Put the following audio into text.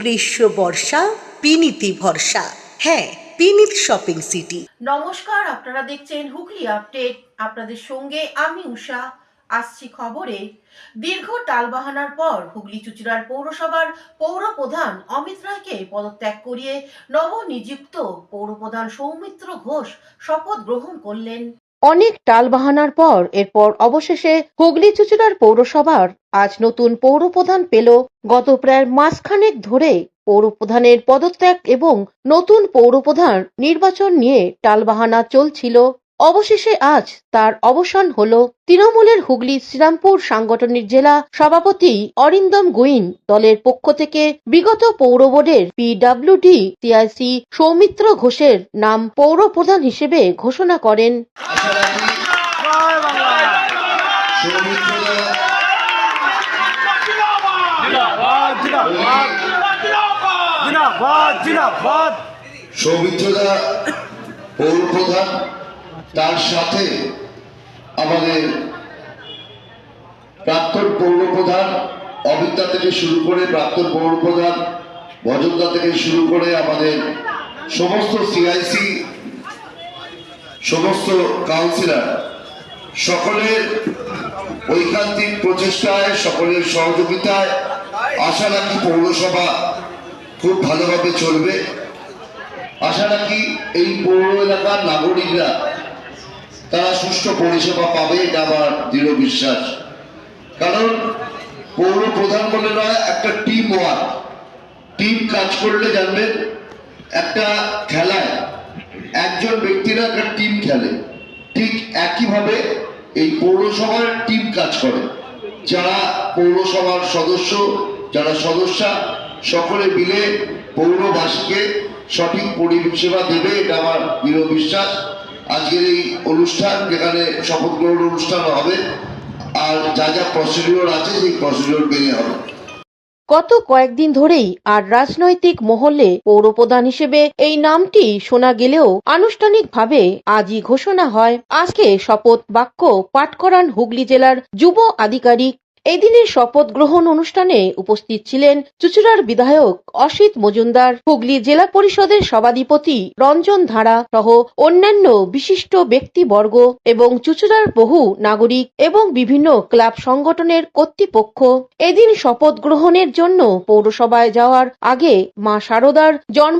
গ্রীষ্ম বর্ষা, পিনিতি ভরসা। হ্যাঁ পিনিত শপিং সিটি। নমস্কার, আপনারা দেখছেন হুগলি আপডেট। আপনাদের সঙ্গে আমি উষা। আসছি খবরে। দীর্ঘ টালবাহানার পর হুগলি চুচুড়ার পৌরসভার পৌর প্রধান অমিত রায়কে পদত্যাগ করিয়ে নবনিযুক্ত পৌরপ্রধান সৌমিত্র ঘোষ শপথ গ্রহণ করলেন। অনেক টাল বাহানার পর, এরপর অবশেষে হুগলি চুচুড়ার পৌরসভার আজ নতুন পৌরপ্রধান পেল। গত প্রায় মাসখানেক ধরে পৌরপ্রধানের পদত্যাগ এবং নতুন পৌরপ্রধান নির্বাচন নিয়ে টালবাহানা চলছিল। অবশেষে আজ তার অবসান হল তৃণমূলের হুগলি শ্রীরামপুর সাংগঠনিক জেলা সভাপতি অরিন্দম গুইন দলের পক্ষ থেকে বিগত পৌর বোর্ডের পিডাব্লিউডি টিআইসি সৌমিত্র ঘোষের নাম পৌরপ্রধান হিসেবে ঘোষণা করেন। আশা রাখি সৌমিত্রদা জিন্দাবাদ জিন্দাবাদ জিন্দাবাদ জিন্দাবাদ সৌমিত্রদা পৌর প্রধান। তার সাথে আমাদের প্রাক্তন পৌর প্রধান অবিদ্যা থেকে শুরু করে প্রাক্তন পৌর প্রধান ভজনদা থেকে শুরু করে আমাদের সমস্ত সিআইসি সমস্ত কাউন্সিলর, সকলের ঐকান্তিক প্রচেষ্টায়, সকলের সহযোগিতায় আশা রাখি পৌরসভা খুব ভালোভাবে চলবে। আশা রাখি এই পৌর এলাকার নাগরিকরা তারা সুষ্ঠু পরিষেবা পাবে, এটা আমার দৃঢ় বিশ্বাস। কারণ পৌর প্রধান বলে নয়, একটা টিম ওয়ার্ক টিম কাজ করলে জানবেন, একটা খেলায় একজন ব্যক্তিরা একটা টিম খেলে। ঠিক একইভাবে এই পৌরসভার টিম কাজ করে। যারা পৌরসভার সদস্য, যারা সদস্যা, সকলে মিলে পৌরবাসীকে সঠিক পরিষেবা দেবে, এটা আমার দৃঢ় বিশ্বাস। আজকের এই অনুষ্ঠান, যেখানে শপথ গ্রহণ অনুষ্ঠান হবে, আর যা যা প্রসিডিওর আছে, সেই প্রসিডিওর মেনে হবে। গত কয়েকদিন ধরেই আর রাজনৈতিক মহলে পৌরপ্রধান হিসেবে এই নামটি শোনা গেলেও আনুষ্ঠানিকভাবে আজই ঘোষণা হয়। আজকে শপথ বাক্য পাঠ করান হুগলি জেলার যুব আধিকারিক এদিনের শপথ গ্রহণ অনুষ্ঠানে উপস্থিত ছিলেন চুচুড়ার বিধায়ক অসিত মজুমদার, হুগলি জেলা পরিষদের সভাধিপতি রঞ্জন ধারা সহ অন্যান্য বিশিষ্ট ব্যক্তিবর্গ এবং চুচুড়ার বহু নাগরিক এবং বিভিন্ন ক্লাব সংগঠনের কর্তৃপক্ষ। এদিন শপথ গ্রহণের জন্য পৌরসভায় যাওয়ার আগে মা শারদার জন্ম